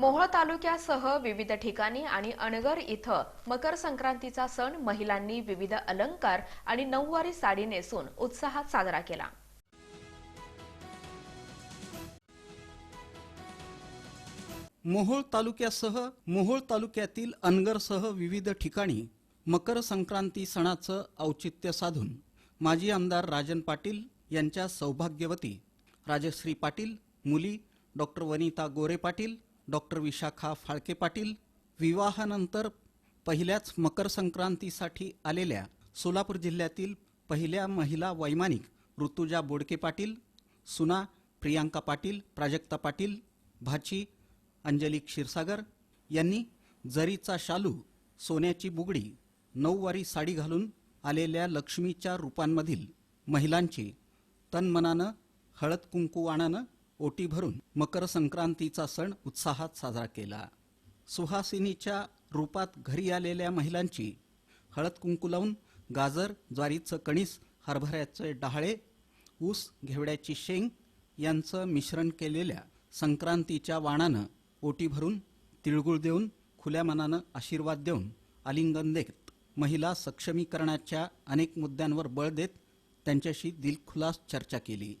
मोहोळ तालुक्यासह विविध ठिकाणी आणि अणगर इथं मकर संक्रांतीचा सण महिलांनी विविध अलंकार आणि नऊवारी साडी नेसून उत्साहात साजरा केला. मोहोळ तालुक्यासह मोहोळ तालुक्यातील अनगरसह विविध ठिकाणी मकर संक्रांती सणाचं औचित्य साधून माजी आमदार राजन पाटील यांच्या सौभाग्यवती राजश्री पाटील मुली डॉक्टर वनिता गोरे पाटील डॉक्टर विशाखा फाळके पाटील विवाहानंतर पहिल्याच मकर संक्रांतीसाठी आलेल्या सोलापूर जिल्ह्यातील पहिल्या महिला वैमानिक ऋतुजा बोडके पाटील सुना प्रियांका पाटील प्राजक्ता पाटील भाची अंजली क्षीरसागर यांनी जरीचा शालू सोन्याची बुगडी नऊवारी साडी घालून आलेल्या लक्ष्मीच्या रूपांमधील महिलांची तनमनानं हळद आणानं ओटी भरून मकर संक्रांतीचा सण उत्साहात साजरा केला. सुहासिनीच्या रूपात घरी आलेल्या महिलांची हळद कुंकू लावून गाजर ज्वारीचं कणीस हरभऱ्याचे डहाळे ऊस घेवड्याची शेंग यांचं मिश्रण केलेल्या संक्रांतीच्या वाणानं ओटी भरून तिळगुळ देऊन खुल्या मनानं आशीर्वाद देऊन आलिंगन देत महिला सक्षमीकरणाच्या अनेक मुद्द्यांवर बळ देत त्यांच्याशी दिलखुलास चर्चा केली.